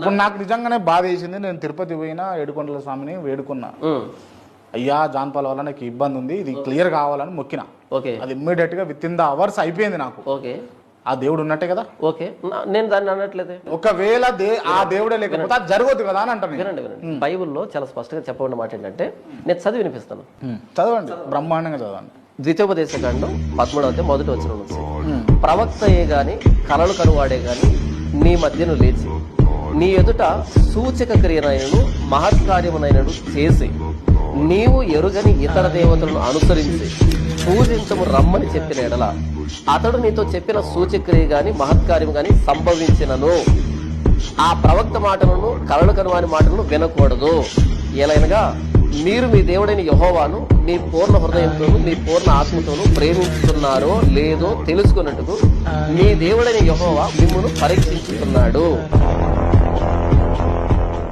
ఇప్పుడు నాకు నిజంగానే బాధ వేసింది. నేను తిరుపతి పోయినా ఏడుకొండల స్వామిని వేడుకున్నా. అయ్యా జాన్పాల్ వల్ల నాకు ఇబ్బంది ఉంది. ఇది క్లియర్ కావాలని మొక్కిన. ఓకే. అది ఇమ్మీడియట్గా విత్ ఇన్ ద అవర్స్ అయిపోయింది నాకు. ఓకే. ఆ దేవుడు ఉన్నట్టే కదా? ఓకే. నేను దాన్ని అనట్లేదే. ఒకవేళ ఆ దేవుడే లేకపోతే అది జరగదు కదా అని అంటాను. వినండి వినండి. బైబిల్లో చాలా స్పష్టంగా చెప్పబడిన మాట ఏంటంటే నేను చదివి వినిపిస్తాను. చదవండి. బ్రహ్మాండంగా చదవండి. ద్వితీయోపదేశ కాండం పదమూడవ మొదటి వచ్చిన ప్రవక్తయే గాని కలలు కనువాడే గాని నీ మధ్యను లేచి. నీ ఎదుట సూచక క్రియనైనను మహత్కార్యమునైనను చేసి. నీవు ఎరుగని ఇతర దేవతలను అనుసరించి. పూజించము రమ్మని చెప్పిన ఎడల అతడు నీతో చెప్పిన సూచక్రియ గాని మహత్కార్యం గాని సంభవించినను. ఆ ప్రవక్త మాటలను కలలు కనువాని మాటలను వినకూడదు. ఎలాగనగా మీరు మీ దేవుడైన యహోవాను మీ పూర్ణ హృదయంతోను మీ పూర్ణ ఆత్మతోను ప్రేమించుతున్నారో లేదో తెలుసుకున్నట్టుకు మీ దేవుడైన యహోవా మిమ్మల్ని పరీక్షించుతున్నాడు.